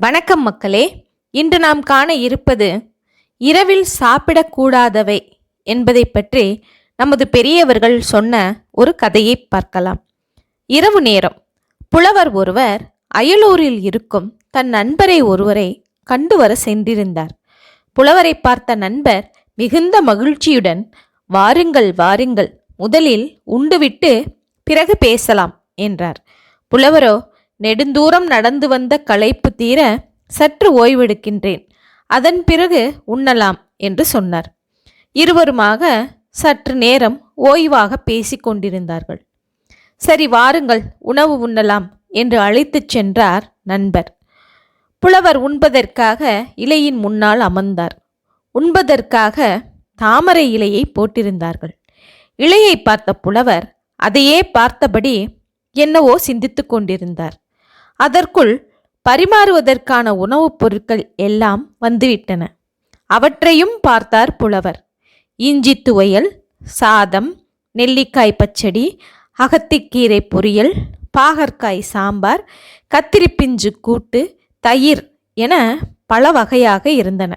வணக்கம் மக்களே. இன்று நாம் காண இருப்பது இரவில் சாப்பிடக்கூடாதவை என்பதை பற்றி நமது பெரியவர்கள் சொன்ன ஒரு கதையை பார்க்கலாம். இரவு நேரம். புலவர் ஒருவர் அயலூரில் இருக்கும் தன் நண்பரை ஒருவரை கண்டு வர சென்றிருந்தார். புலவரை பார்த்த நண்பர் மிகுந்த மகிழ்ச்சியுடன் வாருங்கள் வாருங்கள் முதலில் உண்டுவிட்டு பிறகு பேசலாம் என்றார். புலவரோ நெடுந்தூரம் நடந்து வந்த களைப்பு தீர சற்று ஓய்வெடுக்கின்றேன். அதன் பிறகு உண்ணலாம் என்று சொன்னார். இருவருமாக சற்று நேரம் ஓய்வாக பேசிக் கொண்டிருந்தார்கள். சரி வாருங்கள் உணவு உண்ணலாம் என்று அழைத்துச் சென்றார் நண்பர். புலவர் உண்பதற்காக இலையின் முன்னால் அமர்ந்தார். உண்பதற்காக தாமரை இலையை போட்டிருந்தார்கள். இலையை பார்த்த புலவர் அதையே பார்த்தபடி என்னவோ சிந்தித்துக் கொண்டிருந்தார். அதற்குள் பரிமாறுவதற்கான உணவுப் பொருட்கள் எல்லாம் வந்துவிட்டன. அவற்றையும் பார்த்தார் புலவர். இஞ்சி துவையல் சாதம் நெல்லிக்காய் பச்சடி அகத்திக்கீரை பொரியல் பாகற்காய் சாம்பார் கத்திரிப்பிஞ்சு கூட்டு தயிர் என பல வகையாக இருந்தன.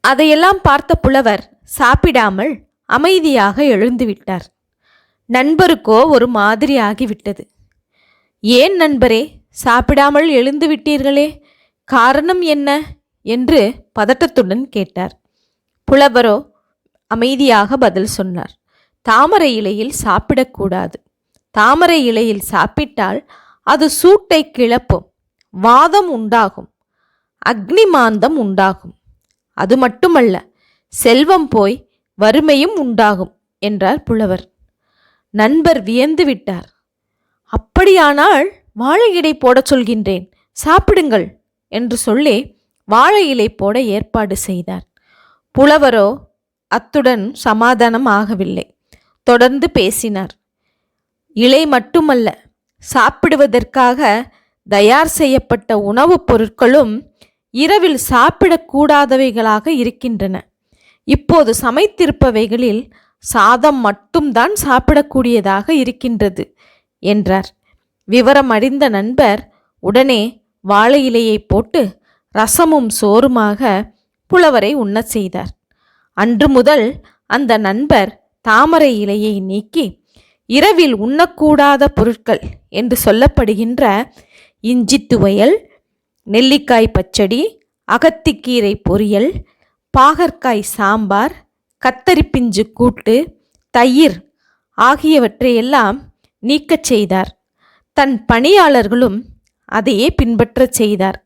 அதையெல்லாம் பார்த்த புலவர் சாப்பிடாமல் அமைதியாக எழுந்துவிட்டார். நண்பருக்கோ ஒரு மாதிரி ஆகிவிட்டது. ஏன் நண்பரே சாப்பிடாமல் எழுந்து விட்டீர்களே? காரணம் என்ன? என்று பதட்டத்துடன் கேட்டார். புலவரோ அமைதியாக பதில் சொன்னார். தாமரை இலையில் சாப்பிடக்கூடாது. தாமரை இலையில் சாப்பிட்டால் அது சூட்டை கிளப்பும். வாதம் உண்டாகும். அக்னி மாந்தம் உண்டாகும். அது மட்டுமல்ல செல்வம் போய் வறுமையும் உண்டாகும் என்றார் புலவர். நண்பர் வியந்து விட்டார். அப்படியானால் வாழை இலை போடச் சொல்கின்றேன். சாப்பிடுங்கள் என்று சொல்லி வாழை இலை போட ஏற்பாடு செய்தார். புலவரோ அத்துடன் சமாதானம் ஆகவில்லை. தொடர்ந்து பேசினார். இலை மட்டுமல்ல சாப்பிடுவதற்காக தயார் செய்யப்பட்ட உணவுப் பொருட்களும் இரவில் சாப்பிடக்கூடாதவைகளாக இருக்கின்றன. இப்போது சமைத்திருப்பவைகளில் சாதம் மட்டும்தான் சாப்பிடக்கூடியதாக இருக்கின்றது. என்றார். விவரம் அறிந்த நண்பர் உடனே வாழை இலையை போட்டு ரசமும் சோறுமாக புலவரை உண்ணச் செய்தார். அன்று முதல் அந்த நண்பர் தாமரை இலையை நீக்கி இரவில் உண்ணக்கூடாத பொருட்கள் என்று சொல்லப்படுகின்ற இஞ்சி துவையல் நெல்லிக்காய் பச்சடி அகத்திக்கீரை பொரியல் பாகற்காய் சாம்பார் கத்தரிப்பிஞ்சு கூட்டு தயிர் ஆகியவற்றையெல்லாம் நீக்கச் செய்தார். தன் பணியாளர்களும் அதையே பின்பற்றச் செய்தார்.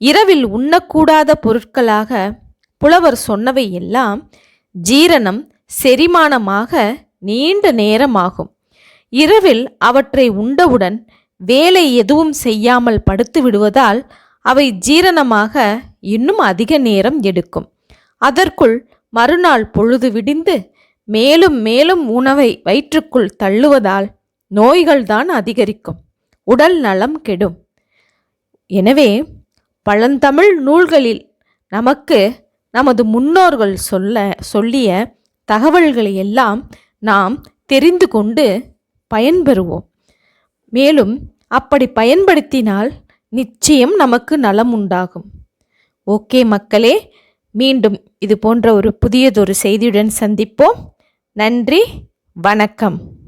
இரவில் உண்ணக்கூடாத பொருட்களாக புலவர் சொன்னவை எல்லாம் ஜீரணம் செரிமானமாக நீண்ட நேரமாகும். இரவில் அவற்றை உண்டவுடன் வேலை எதுவும் செய்யாமல் படுத்து விடுவதால் அவை ஜீரணமாக இன்னும் அதிக நேரம் எடுக்கும். அதற்குள் மறுநாள் பொழுது விடிந்து மேலும் மேலும் உணவை வயிற்றுக்குள் தள்ளுவதால் நோய்கள்தான் அதிகரிக்கும். உடல் நலம் கெடும். எனவே பழந்தமிழ் நூல்களில் நமக்கு நமது முன்னோர்கள் சொல்ல சொல்லிய தகவல்களை எல்லாம் நாம் தெரிந்து கொண்டு பயன்பெறுவோம். மேலும் அப்படி பயன்படுத்தினால் நிச்சயம் நமக்கு நலம் உண்டாகும். ஓகே மக்களே மீண்டும் இது போன்ற ஒரு புதியதொரு செய்தியுடன் சந்திப்போம். நன்றி வணக்கம்.